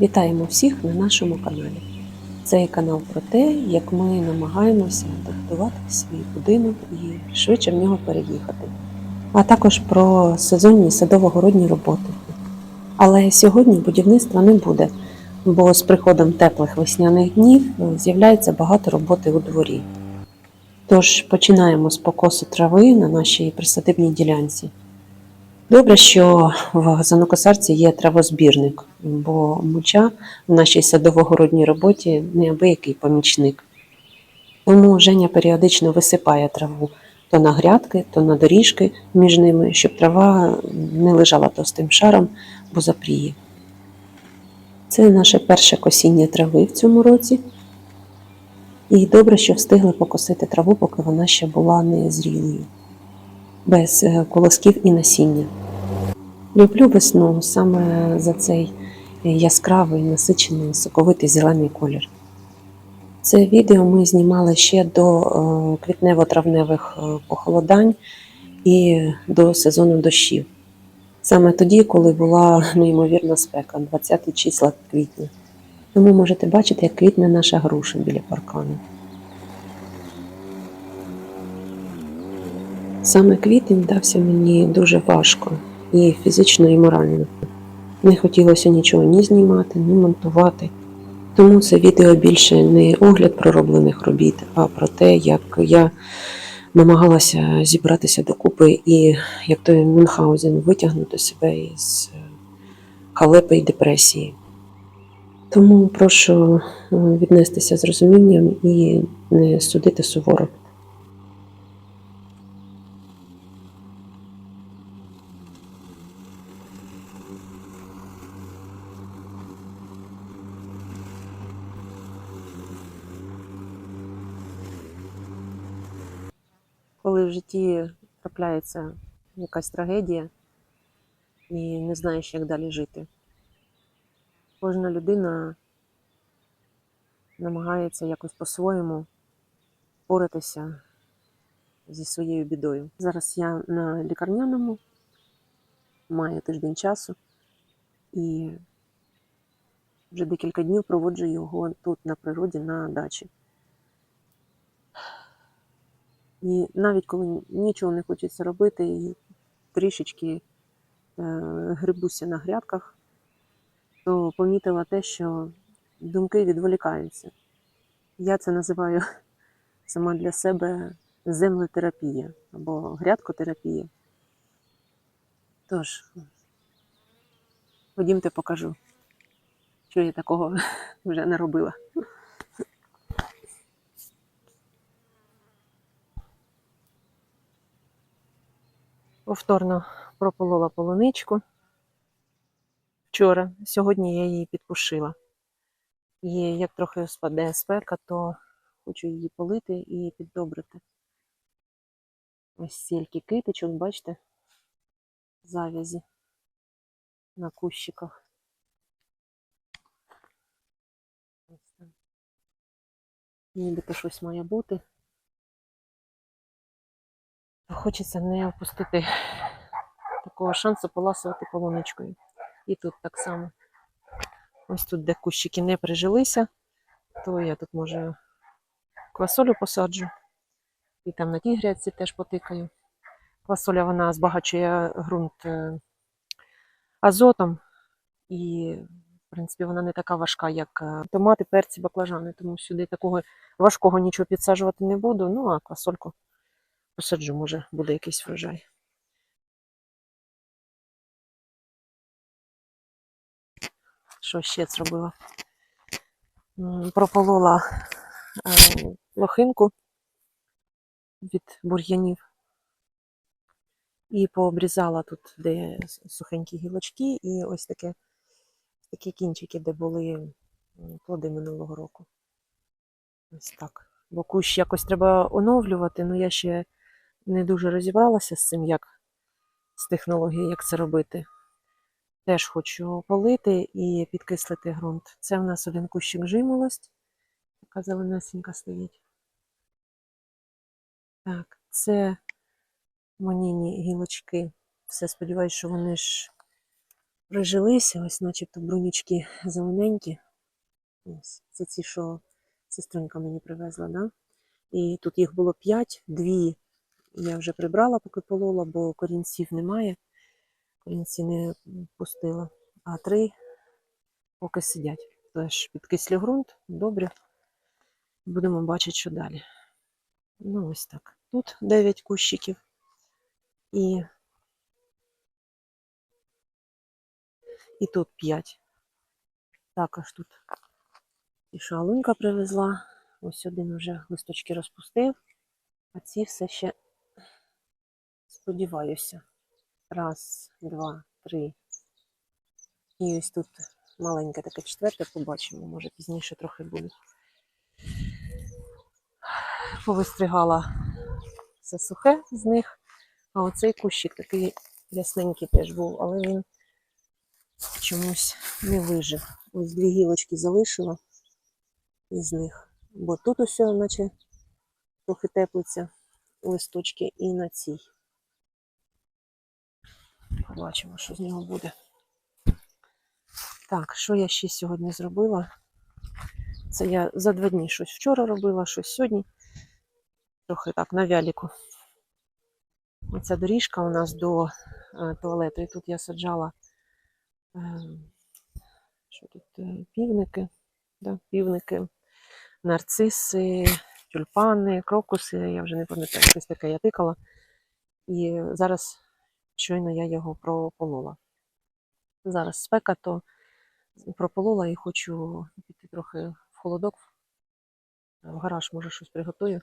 Вітаємо всіх на нашому каналі. Цей канал про те, як ми намагаємося адаптувати свій будинок і швидше в нього переїхати, а також про сезонні садово-городні роботи. Але сьогодні будівництва не буде, бо з приходом теплих весняних днів з'являється багато роботи у дворі. Тож починаємо з покосу трави на нашій присадибній ділянці. Добре, що в газонокосарці є травозбірник, бо мульча в нашій садово-городній роботі неабиякий помічник. Тому Женя періодично висипає траву то на грядки, то на доріжки між ними, щоб трава не лежала товстим шаром, бо запріє. Це наше перше косіння трави в цьому році. І добре, що встигли покосити траву, поки вона ще була незрілою, без е, колосків і насіння. Люблю весну саме за цей яскравий, насичений, соковитий зелений колір. Це відео ми знімали ще до е, квітнево-травневих е, похолодань і до сезону дощів. Саме тоді, коли була неймовірна спека, 20 числа квітня. Тому можете бачити, як квітне наша груша біля паркану. Саме квітень дався мені дуже важко і фізично, і морально. Не хотілося нічого ні знімати, ні монтувати. Тому це відео більше не огляд пророблених робіт, а про те, як я намагалася зібратися докупи і як той Мюнхгаузен витягнути себе із е, халепи й депресії. Тому прошу е, віднестися з розумінням і не судити суворо. Коли в житті трапляється якась трагедія і не знаєш, як далі жити. Кожна людина намагається якось по-своєму впоратися зі своєю бідою. Зараз я на лікарняному, маю тиждень часу і вже декілька днів проводжу його тут на природі на дачі. І навіть коли нічого не хочеться робити, і трішечки е, грибуся на грядках, то помітила те, що думки відволікаються. Я це називаю сама для себе землетерапія або грядкотерапія. Тож, ходімте покажу, що я такого вже не робила. Повторно прополола полуничку вчора. Сьогодні я її підпушила. І як трохи спаде спека, то хочу її полити і піддобрити. Ось стільки китичок, бачите, завязі на кущиках. Ось там. Нібито щось має бути. Хочеться не опустити такого шансу поласувати полуничкою. І тут так само. Ось тут, де кущики не прижилися, то я тут може квасолю посаджу. І там на тій грядці теж потикаю. Квасоля вона збагачує ґрунт е, азотом, і, в принципі, вона не така важка, як е, томати, перці, баклажани. Тому сюди такого важкого нічого підсаджувати не буду. Ну, а квасольку посаджу, може, буде якийсь врожай. Що ще зробила? Прополола е, лохинку від бур'янів і пообрізала тут, де сухенькі гілочки, і ось таке, такі кінчики, де були плоди минулого року. Ось так. Бо кущ якось треба оновлювати, але я ще не дуже розібралася з цим, як з технологією, як це робити. Теж хочу полити і підкислити ґрунт. Це в нас один кущик жимолость, така зеленесенька стоїть. Так, це маніні гілочки. Все сподіваюсь, що вони ж прижилися, ось начебто брунючки зелененькі. Ось, це ці, що сестринка мені привезла, да? І тут їх було п'ять, дві я вже прибрала, поки полола, бо корінців немає. Корінці не пустила. А три поки сидять. Теж підкислі ґрунт, добре. Будемо бачити, що далі. Ну, ось так. Тут 9 кущиків. І, і тут 5. Також тут і шалунька привезла. Ось один вже листочки розпустив, а ці все ще сподіваюся. Раз, два, три. І ось тут маленьке таке четверте побачимо, може пізніше трохи буде. Повистригала все сухе з них, а оцей кущик такий рясненький теж був, але він чомусь не вижив. Ось дві гілочки залишила із них. Бо тут усе, наче трохи теплиться листочки і на цій. Побачимо, що з нього буде. Так, що я ще сьогодні зробила? Це я за два дні щось вчора робила, щось сьогодні. Трохи так на вяліку. Оця доріжка у нас до е, туалету. І тут я саджала е, що тут, е, півники, да, півники, нарциси, тюльпани, крокуси. Я вже не пам'ятаю, щось таке я тикала. І зараз щойно я його прополола. Зараз спека, то прополола і хочу піти трохи в холодок. В гараж, може, щось приготую,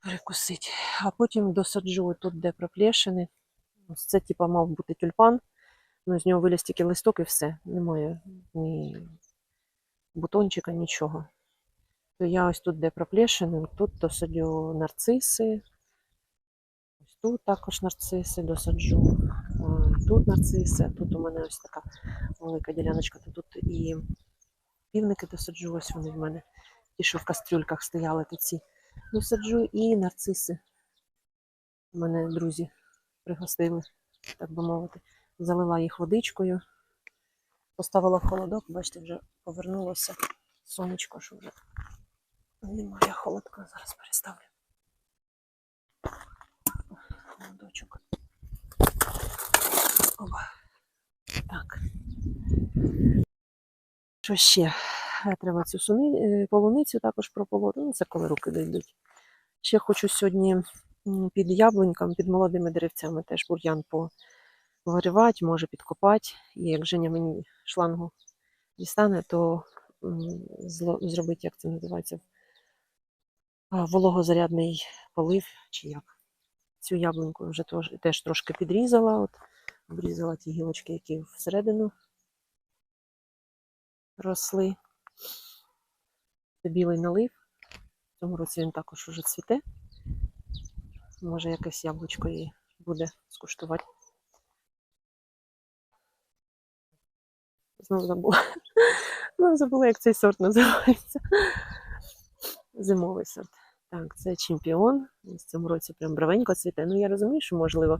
перекусити. А потім досаджу тут, де проплешини. Ось це, типа, мав бути тюльпан. Ну, з нього виліз тільки листок і все. Немає ні бутончика, нічого. То я ось тут, де проплешини, тут досадю нарциси. Тут також нарциси досаджу. Тут нарциси, тут у мене ось така велика діляночка, тут і півники досаджу, ось вони в мене. Ті, що в кастрюльках стояли, то ці досаджу і нарциси. Мене друзі пригостили, так би мовити. Залила їх водичкою, поставила в холодок, бачите, вже повернулося сонечко, що вже немає холодка. Зараз переставлю. Холодочок. Оба. Так. Що ще? Е, Треба цю суни, е, полуницю також прополоти. Ну, це коли руки дійдуть. Ще хочу сьогодні під яблуньком, під молодими деревцями теж бур'ян повиривати, може підкопати. І як Женя мені шлангу дістане, то зло- зробити, як це називається, вологозарядний полив чи як. Цю яблуньку вже теж, теж трошки підрізала. От, обрізала ті гілочки, які всередину росли. Це білий налив. В цьому році він також уже цвіте. Може, якесь яблучко її буде скуштувати. Знову забула. Знову забула, як цей сорт називається. Зимовий сорт. Так, це чемпіон. В цьому році прям бравенько цвіте. Ну, я розумію, що, можливо,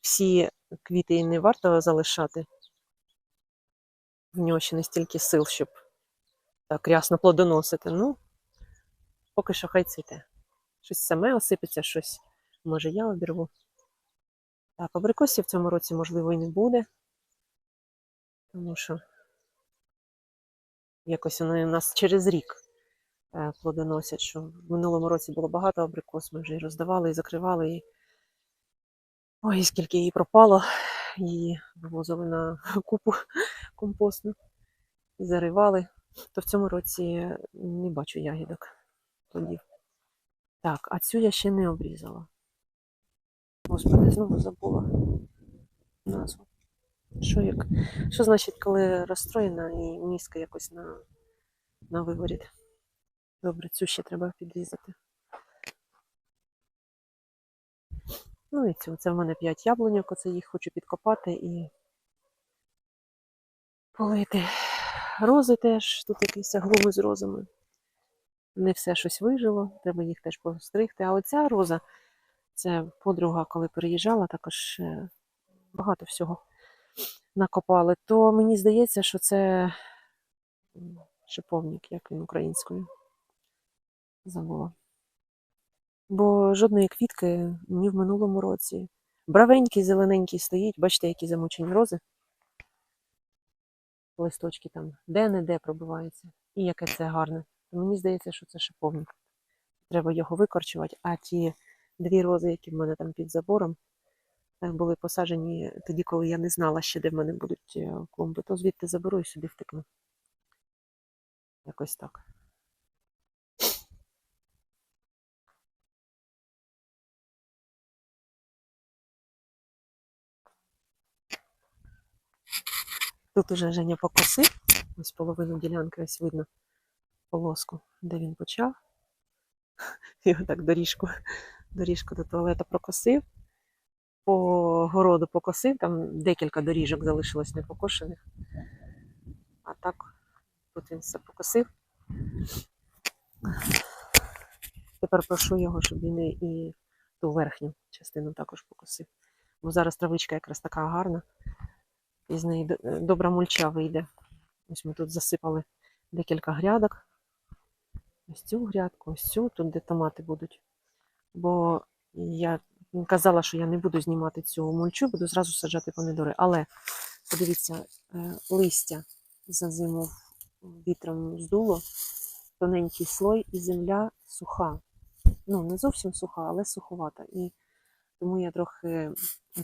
всі квіти не варто залишати. В нього ще не стільки сил, щоб так рясно плодоносити. Ну, поки що хай цвіте. Щось саме осипеться, щось. Може, я обірву. Так, абрикосів в цьому році, можливо, і не буде. Тому що якось вони у нас через рік плодоносять, що в минулому році було багато абрикос, ми вже і роздавали, і закривали. І... Ой, скільки її пропало, її вивозили на купу компостну заривали. То в цьому році не бачу ягідок плодів. Так, а цю я ще не обрізала. Господи, знову забула назву. Що, як... що значить, коли розстроєна і мізка якось на, на виворіт? Добре, цю ще треба підрізати. Ну і цю. Це в мене 5 яблуньок, оце їх хочу підкопати і полити. Рози теж, тут якісь глуми з розами. Не все щось вижило, треба їх теж постригти. А оця роза, це подруга, коли переїжджала, також е, багато всього накопали, то мені здається, що це шиповник, як він українською. Забула. Бо жодної квітки ні в минулому році. Бравенький, зелененький стоїть, бачите, які замучені рози. Листочки там де-не-де пробиваються. І яке це гарне. Мені здається, що це шиповник. Треба його викорчувати, а ті дві рози, які в мене там під забором, е, були посаджені тоді, коли я не знала ще, де в мене будуть е, клумби, то звідти заберу і сюди втикну. Якось так. Тут уже Женя покосив, ось половину ділянки ось видно полоску, де він почав. І отак доріжку, доріжку до туалета прокосив. По городу покосив, там декілька доріжок залишилось непокошених. А так, тут він все покосив. Тепер прошу його, щоб він і- ту верхню частину також покосив. Бо зараз травичка якраз така гарна, і з неї добра мульча вийде. Ось ми тут засипали декілька грядок. Ось цю грядку, ось цю, тут де томати будуть. Бо я казала, що я не буду знімати цю мульчу, буду зразу саджати помідори. Але подивіться, е, листя за зиму вітром здуло, тоненький слой, і земля суха. Ну, не зовсім суха, але суховата. І тому я трохи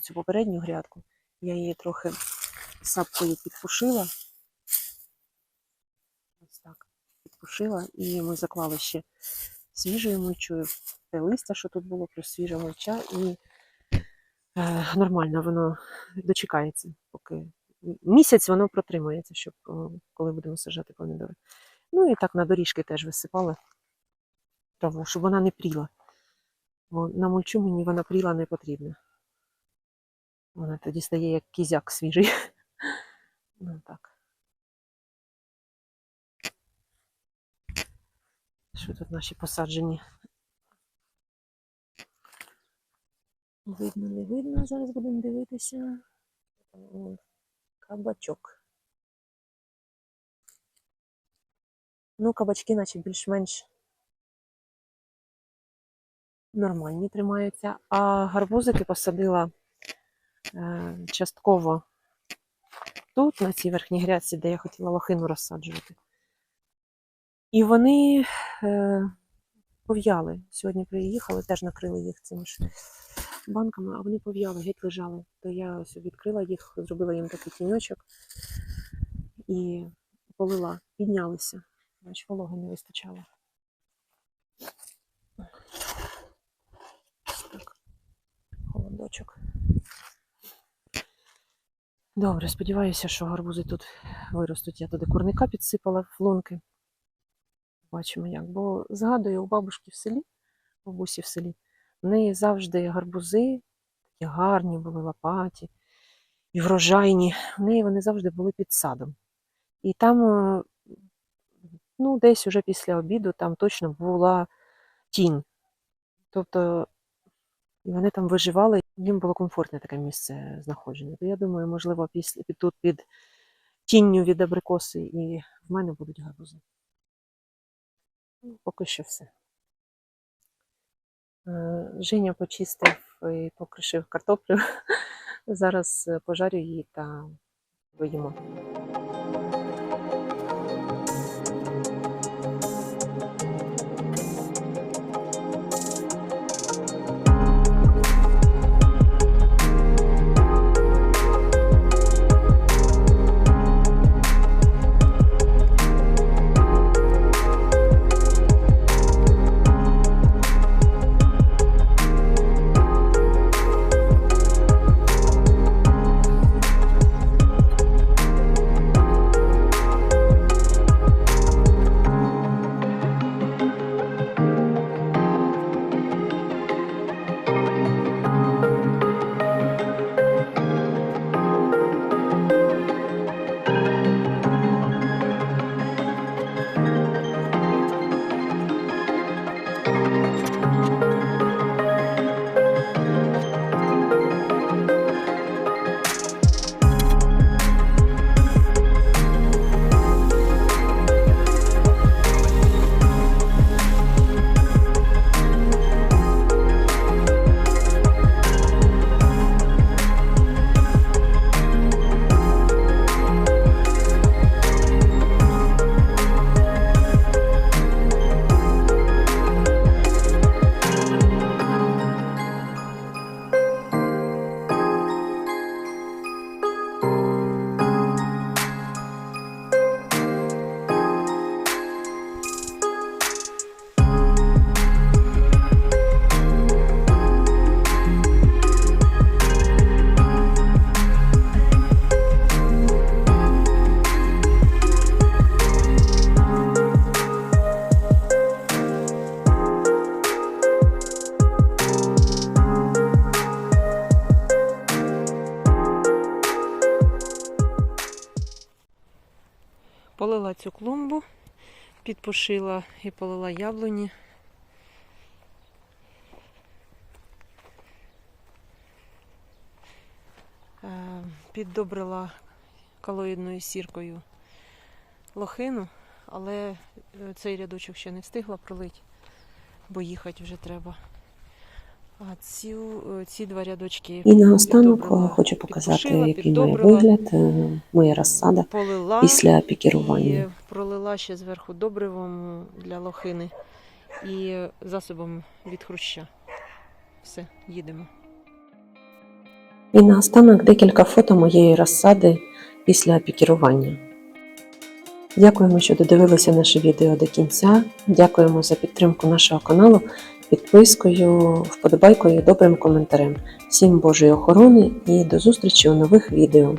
цю попередню грядку, я її трохи сапкою підпушила. Ось так. Підпушила, і ми заклали ще свіжою мульчою те листя, що тут було, плюс свіжа мульча, і е, нормально воно дочекається, поки місяць воно протримається, щоб коли будемо саджати помідори. Ну і так на доріжки теж висипали траву, щоб вона не пріла. Бо на мульчу мені вона пріла не потрібна. Вона тоді стає як кізяк свіжий. Ну так. Що тут наші посаджені? Видно, не видно. Зараз будемо дивитися. Кабачок. Ну, кабачки, наче більш-менш нормальні тримаються. А гарбузики посадила е, частково тут, на цій верхній грядці, де я хотіла лохину розсаджувати. І вони е, пов'яли. Сьогодні приїхали, теж накрили їх цими ж банками, а вони пов'яли, геть лежали. То я ось відкрила їх, зробила їм такий тіньочок і полила, піднялися. Бач, вологи не вистачало. Так, холодочок. Добре, сподіваюся, що гарбузи тут виростуть. Я туди курника підсипала в лунки. Бачимо як. Бо згадую, у бабушки в селі, бабусі в селі, в неї завжди гарбузи такі гарні були лопаті і врожайні. В неї вони завжди були під садом. І там, е, ну, десь уже після обіду там точно була тінь. Тобто і вони там виживали, їм було комфортне таке місце знаходження. То я думаю, можливо, після тут під тінню від абрикоси і в мене будуть гарбузи. Ну, Поки що все. Е, Женя почистив і покришив картоплю. Зараз е, пожарю її та поїмо. Полила цю клумбу, підпушила і полила яблуні. Е, Піддобрила калоїдною сіркою лохину, але е, цей рядочок ще не встигла пролить, бо їхати вже треба. А ці, два рядочки І наостанок е, хочу показати, який має вигляд е, моя розсада після пікірування. пролила ще зверху добривом для лохини і засобом від хруща. Все, їдемо. І наостанок декілька фото моєї розсади після пікірування. Дякуємо, що додивилися наше відео до кінця. Дякуємо за підтримку нашого каналу підпискою, вподобайкою добрим коментарем. Всім Божої охорони і до зустрічі у нових відео.